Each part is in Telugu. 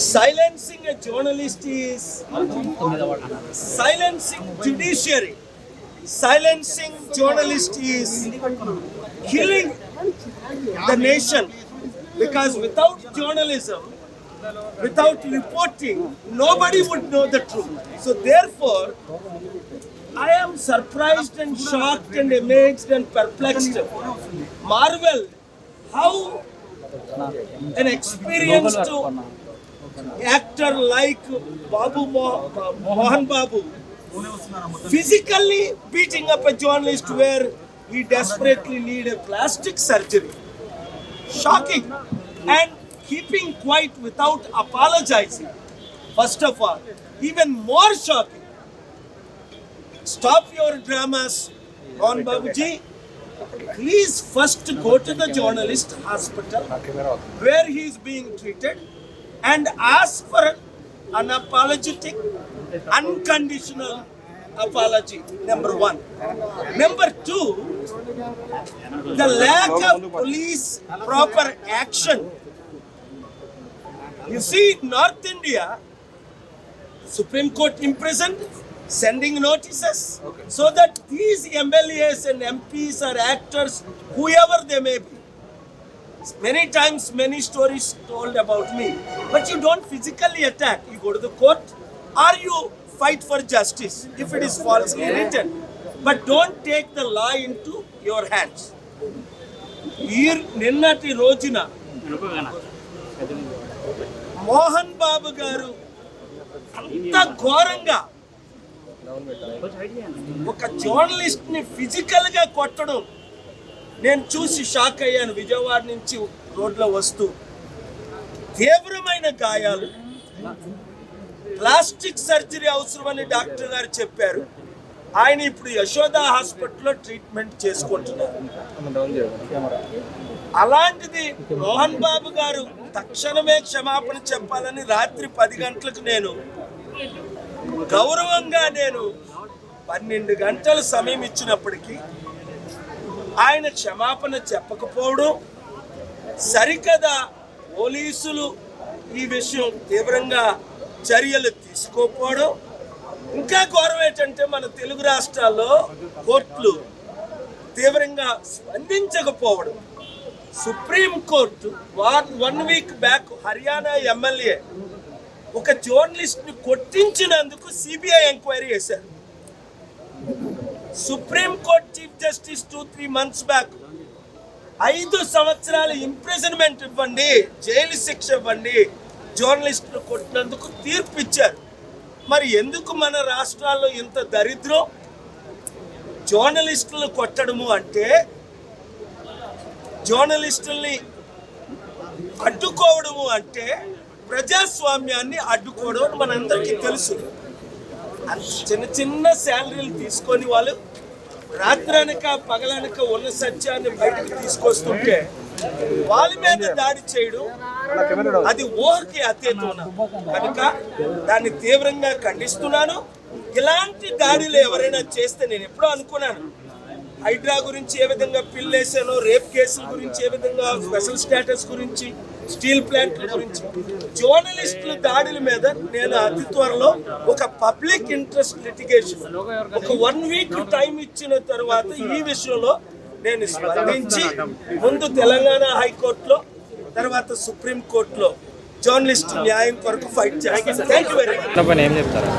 Silencing a journalist is silencing judiciary. Silencing journalist is killing the nation because without journalism, without reporting, nobody would know the truth. So therefore, I am surprised and shocked and amazed and perplexed. Marvel how an experienced actor like Babu Mo- Mohan Babu physically beating up a journalist where he desperately need a plastic surgery. Shocking. And keeping quiet without apologizing. First of all, even more shocking. Stop your dramas, Mohan Babuji. Please first go to the journalist hospital where he is being treated and ask for an unapologetic, unconditional apology. Number one. Number two, the lack of police proper action. You see, North India, Supreme Court imprisoned, sending notices so that these MLAs and MPs or actors, whoever they may be, many times many stories told about me, but you don't physically attack. You go to the court or you fight for justice if it is falsely written. But don't take the law into your hands. ఈ నిన్నటి రోజున మోహన్ బాబు గారు అంత ఘోరంగా ఒక జర్నలిస్ట్ని ఫిజికల్గా కొట్టడం నేను చూసి షాక్ అయ్యాను. విజయవాడ నుంచి రోడ్లో వస్తూ తీవ్రమైన గాయాలు. ప్లాస్టిక్ సర్జరీ అవసరమని డాక్టర్ గారు చెప్పారు. ఆయన ఇప్పుడు యశోద హాస్పిటల్లో ట్రీట్మెంట్ చేసుకుంటున్నారు. అలాంటిది మోహన్ బాబు గారు తక్షణమే క్షమాపణ చెప్పాలని రాత్రి పది గంటలకు నేను గౌరవంగా నేను పన్నెండు గంటల సమయం ఇచ్చినప్పటికీ ఆయన క్షమాపణ చెప్పకపోవడం సరికదా పోలీసులు ఈ విషయం తీవ్రంగా చర్యలు తీసుకోకపోవడం. ఇంకా ఘోరం ఏంటంటే మన తెలుగు రాష్ట్రాల్లో కోర్టులు తీవ్రంగా స్పందించకపోవడం. Supreme court one one week back Haryana MLA ఒక జర్నలిస్ట్ని కొట్టించినందుకు సిబిఐ ఎంక్వైరీ చేశారు. Supreme court chief justice two three months back ఐదు సంవత్సరాల ఇంప్రిజన్మెంట్ ఇవ్వండి జైలు శిక్ష ఇవ్వండి జర్నలిస్టులు కొట్టినందుకు తీర్పు ఇచ్చారు. మరి ఎందుకు మన రాష్ట్రాల్లో ఇంత దరిద్రం? జర్నలిస్టులను కొట్టడము అంటే జర్నలిస్టుల్ని అడ్డుకోవడము అంటే ప్రజాస్వామ్యాన్ని అడ్డుకోవడం అని మనందరికీ తెలుసు. చిన్న చిన్న శాలరీలు తీసుకొని వాళ్ళు రాత్రనక పగలనక ఉన్న సత్యాన్ని బయటకు తీసుకొస్తుంటే వాళ్ళ మీద దాడి చేయడం అది ఊహకి అతీతం కనుక దాన్ని తీవ్రంగా ఖండిస్తున్నాను. ఇలాంటి దాడులు ఎవరైనా చేస్తే నేను ఎప్పుడో అనుకున్నాను. హైడ్రా గురించి ఏ విధంగా పిల్లేసానో రేప్ కేసుల గురించి ఏ విధంగా స్పెషల్ స్టేటస్ గురించి స్టీల్ ప్లాంట్ల గురించి. జర్నలిస్టుల దాడుల మీద నేను అతి త్వరలో ఒక పబ్లిక్ ఇంట్రెస్ట్ లిటిగేషన్ ఒక వన్ వీక్ టైం ఇచ్చిన తర్వాత ఈ విషయంలో నేను స్పందించి ముందు తెలంగాణ హైకోర్టులో తర్వాత సుప్రీం కోర్టులో జర్నలిస్ట్ న్యాయం కొరకు ఫైట్ చేస్తాను. థ్యాంక్ యూ వెరీ మచ్ పని ఏం చెప్తారా?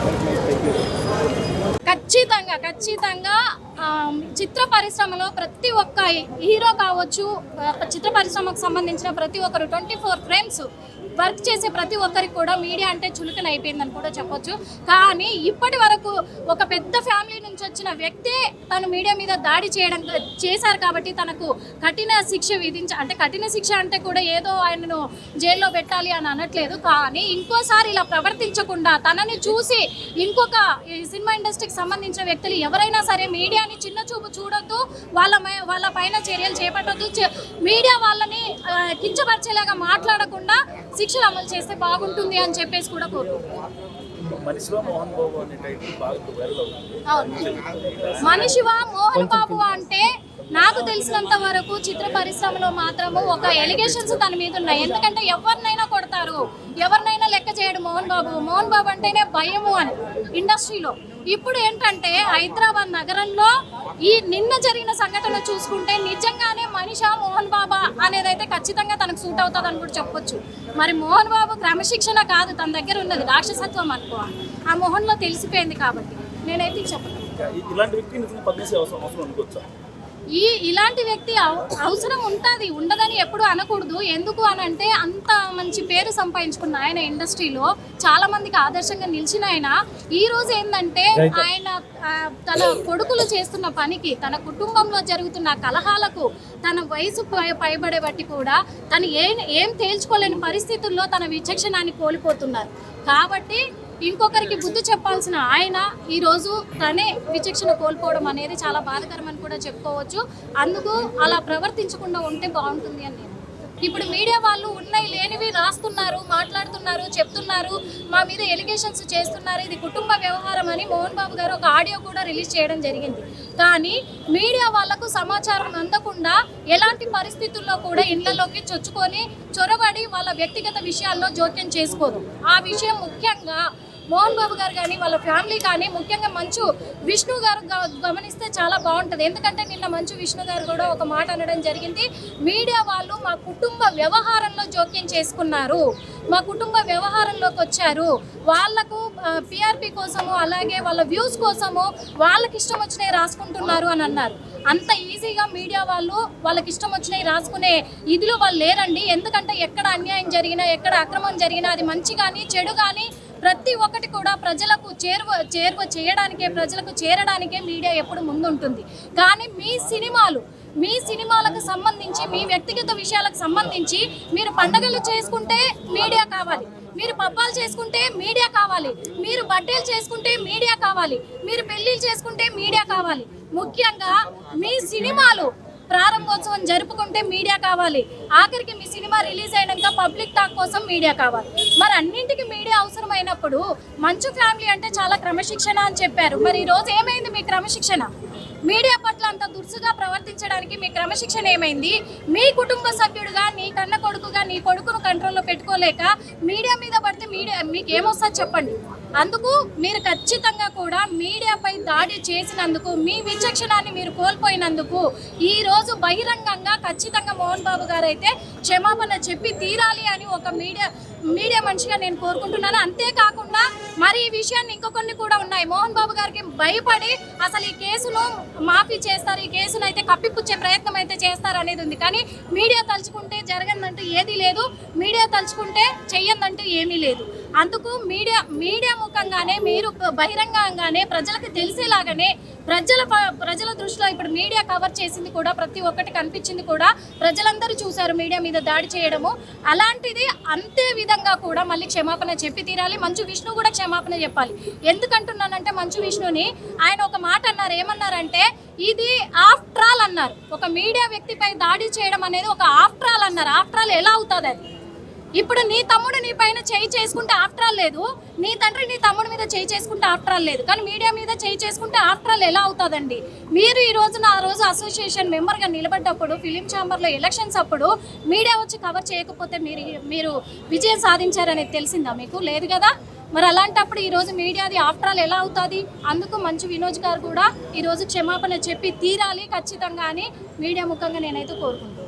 ఖచ్చితంగా ఖచ్చితంగా చిత్ర పరిశ్రమలో ప్రతి ఒక్క హీరో కావచ్చు చిత్ర పరిశ్రమకు సంబంధించిన ప్రతి ఒక్కరు ట్వంటీ ఫోర్ ఫ్రేమ్స్ వర్క్ చేసే ప్రతి ఒక్కరికి కూడా మీడియా అంటే చులకన అయిపోయిందని కూడా చెప్పొచ్చు. కానీ ఇప్పటి వరకు ఒక పెద్ద ఫ్యామిలీ నుంచి వచ్చిన వ్యక్తే తను మీడియా మీద దాడి చేయడం చేశారు కాబట్టి తనకు కఠిన శిక్ష విధించ అంటే కఠిన శిక్ష అంటే కూడా ఏదో ఆయనను జైల్లో పెట్టాలి అని అనట్లేదు. కానీ ఇంకోసారి ఇలా ప్రవర్తించకుండా తనని చూసి ఇంకొక సినిమా ఇండస్ట్రీకి సంబంధించిన వ్యక్తులు ఎవరైనా సరే మీడియాని చిన్న చూపు చూడొద్దు వాళ్ళ మై- వాళ్ళ పైన చర్యలు చేపట్టొద్దు. మీడియా వాళ్ళని కించపరిచేలాగా మాట్లాడకుండా శిక్షలు అమలు చేస్తే బాగుంటుంది అని చెప్పేసి కూడా కోరుకుంటున్నాను అవును. మనిషివా మోహన్ బాబు అంటే నాకు తెలిసినంత వరకు చిత్ర పరిశ్రమలో మాత్రము ఒక ఎలిగేషన్స్ తన మీద ఉన్నాయి. ఎందుకంటే ఎవరినైనా కొడతారు ఎవరినైనా లెక్క చేయడు మోహన్ బాబు. మోహన్ బాబు అంటేనే భయము అని ఇండస్ట్రీలో. ఇప్పుడు ఏంటంటే హైదరాబాద్ నగరంలో ఈ నిన్న జరిగిన సంఘటన చూసుకుంటే నిజంగానే మనిషా మోహన్ బాబా అనేది అయితే ఖచ్చితంగా తనకు సూట్ అవుతుంది అని కూడా చెప్పొచ్చు. మరి మోహన్ బాబు క్రమశిక్షణ కాదు తన దగ్గర ఉన్నది రాక్షసత్వం అనుకో. ఆ మోహన్లో తెలిసిపోయింది కాబట్టి నేనైతే చెప్పను. ఇలాంటి వ్యక్తిని పనిచేసే అవసరం అవసరం అనుకోవచ్చా? ఈ ఇలాంటి వ్యక్తి అవ- అవసరం ఉంటుంది ఉండదని ఎప్పుడు అనకూడదు. ఎందుకు అని అంటే అంత మంచి పేరు సంపాదించుకున్న ఆయన ఇండస్ట్రీలో చాలా మందికి ఆదర్శంగా నిలిచిన ఆయన. ఈ రోజు ఏంటంటే ఆయన తన కొడుకులు చేస్తున్న పనికి తన కుటుంబంలో జరుగుతున్న కలహాలకు తన వయసు పై- పైబడే బట్టి కూడా తను ఏం ఏం తేల్చుకోలేని పరిస్థితుల్లో తన విచక్షణాన్ని కోల్పోతున్నారు. కాబట్టి ఇంకొకరికి బుద్ధి చెప్పాల్సిన ఆయన ఈరోజు తనే విచక్షణ కోల్పోవడం అనేది చాలా బాధకరమని కూడా చెప్పుకోవచ్చు. అందుకు అలా ప్రవర్తించకుండా ఉంటే బాగుంటుంది అని నేను. ఇప్పుడు మీడియా వాళ్ళు ఉన్నాయి లేనివి రాస్తున్నారు మాట్లాడుతున్నారు చెప్తున్నారు మా మీద ఎలిగేషన్స్ చేస్తున్నారు ఇది కుటుంబ వ్యవహారం అని మోహన్ బాబు గారు ఒక ఆడియో కూడా రిలీజ్ చేయడం జరిగింది. కానీ మీడియా వాళ్ళకు సమాచారం అందకుండా ఎలాంటి పరిస్థితుల్లో కూడా ఇళ్ళలోకి చొచ్చుకొని చొరబడి వాళ్ళ వ్యక్తిగత విషయాల్లో జోక్యం చేసుకోదు ఆ విషయం ముఖ్యంగా మోహన్ బాబు గారు కానీ వాళ్ళ ఫ్యామిలీ కానీ ముఖ్యంగా మంచు విష్ణు గారు గమనిస్తే చాలా బాగుంటుంది. ఎందుకంటే నిన్న మంచు విష్ణు గారు కూడా ఒక మాట అనడం జరిగింది. మీడియా వాళ్ళు మా కుటుంబ వ్యవహారంలో జోక్యం చేసుకున్నారు. మా కుటుంబ వ్యవహారంలోకి వచ్చారు. వాళ్ళకు పిఆర్పి కోసము అలాగే వాళ్ళ వ్యూస్ కోసము వాళ్ళకి ఇష్టం వచ్చినవి రాసుకుంటున్నారు అని అన్నారు. అంత ఈజీగా మీడియా వాళ్ళు వాళ్ళకి ఇష్టం వచ్చినవి రాసుకునే ఇదిలో వాళ్ళు లేరండి. ఎందుకంటే ఎక్కడ అన్యాయం జరిగినా ఎక్కడ అక్రమం జరిగినా అది మంచి కానీ చెడు కానీ ప్రతి ఒక్కటి కూడా ప్రజలకు చేరువ చేరువ చేయడానికే ప్రజలకు చేరడానికే మీడియా ఎప్పుడు ముందుంటుంది. కానీ మీ సినిమాలు మీ సినిమాలకు సంబంధించి మీ వ్యక్తిగత విషయాలకు సంబంధించి మీరు పండగలు చేసుకుంటే మీడియా కావాలి. మీరు పబ్బాలు చేసుకుంటే మీడియా కావాలి. మీరు బర్త్డేలు చేసుకుంటే మీడియా కావాలి. మీరు పెళ్ళిళ్ళు చేసుకుంటే మీడియా కావాలి. ముఖ్యంగా మీ సినిమాలు ప్రారంభోత్సవం జరుపుకుంటే మీడియా కావాలి. ఆఖరికి మీ సినిమా రిలీజ్ అయినాక పబ్లిక్ టాక్ కోసం మీడియా కావాలి. మరి అన్నింటికి మీడియా అవసరమైనప్పుడు మంచు ఫ్యామిలీ అంటే చాలా క్రమశిక్షణ అని చెప్పారు. మరి ఈరోజు ఏమైంది మీ క్రమశిక్షణ? మీడియా పట్ల అంత దురుసుగా ప్రవర్తించడానికి మీ క్రమశిక్షణ ఏమైంది? మీ కుటుంబ సభ్యుడుగా నీ కన్న కొడుకుగా నీ కొడుకును కంట్రోల్లో పెట్టుకోలేక మీడియా మీద పడితే మీడియా మీకు ఏమొస్తుంది చెప్పండి. అందుకు మీరు ఖచ్చితంగా కూడా మీడియాపై దాడి చేసినందుకు మీ విచక్షణాన్ని మీరు కోల్పోయినందుకు ఈరోజు బహిరంగంగా ఖచ్చితంగా మోహన్ బాబు గారు అయితే క్షమాపణ చెప్పి తీరాలి అని ఒక మీడియా మీడియా మనిషిగా నేను కోరుకుంటున్నాను. అంతేకాకుండా మరి ఈ విషయాన్ని ఇంకొన్ని కూడా ఉన్నాయి. మోహన్ బాబు గారికి భయపడి అసలు ఈ కేసును మాఫీ చేస్తారు ఈ కేసును అయితే కప్పిపుచ్చే ప్రయత్నం అయితే చేస్తారు అనేది ఉంది. కానీ మీడియా తలుచుకుంటే జరగదంటూ ఏదీ లేదు. మీడియా తలుచుకుంటే చెయ్యందంటూ ఏమీ లేదు. అందుకు మీడియా మీడియా ముఖంగానే మీరు బహిరంగంగానే ప్రజలకు తెలిసేలాగానే ప్రజల ప- ప్రజల దృష్టిలో ఇప్పుడు మీడియా కవర్ చేసింది కూడా ప్రతి ఒక్కటి కనిపించింది కూడా ప్రజలందరూ చూశారు మీడియా మీద దాడి చేయడము. అలాంటిది అంతే విధంగా కూడా మళ్ళీ క్షమాపణ చెప్పి తీరాలి. మంచు విష్ణు కూడా క్షమాపణ చెప్పాలి. ఎందుకంటున్నానంటే మంచు విష్ణుని ఆయన ఒక మాట అన్నారు. ఏమన్నారంటే ఇది ఆఫ్టర్ ఆల్ అన్నారు. ఒక మీడియా వ్యక్తిపై దాడి చేయడం అనేది ఒక ఆఫ్టర్ ఆల్ అన్నారు. ఆఫ్టర్ ఆల్ ఎలా అవుతుంది అది? ఇప్పుడు నీ తమ్ముడు నీ పైన చేయి చేసుకుంటే ఆఫ్టర్ ఆల్ లేదు. నీ తండ్రి నీ తమ్ముడి మీద చేయి చేసుకుంటే ఆఫ్టర్ ఆల్ లేదు. కానీ మీడియా మీద చేయి చేసుకుంటే ఆఫ్టర్ ఆల్ ఎలా అవుతుందండి? మీరు ఈ రోజున ఆ రోజు అసోసియేషన్ మెంబర్గా నిలబడ్డప్పుడు ఫిలిం ఛాంబర్లో ఎలక్షన్స్ అప్పుడు మీడియా వచ్చి కవర్ చేయకపోతే మీరు మీరు విజయం సాధించారనేది తెలిసిందా మీకు? లేదు కదా? మరి అలాంటప్పుడు ఈరోజు మీడియాది ఆఫ్టర్ ఆల్ ఎలా అవుతుంది? అందుకు మంచు వినోద్ గారు కూడా ఈరోజు క్షమాపణ చెప్పి తీరాలి ఖచ్చితంగా అని మీడియా ముఖంగా నేనైతే కోరుకుంటున్నాను.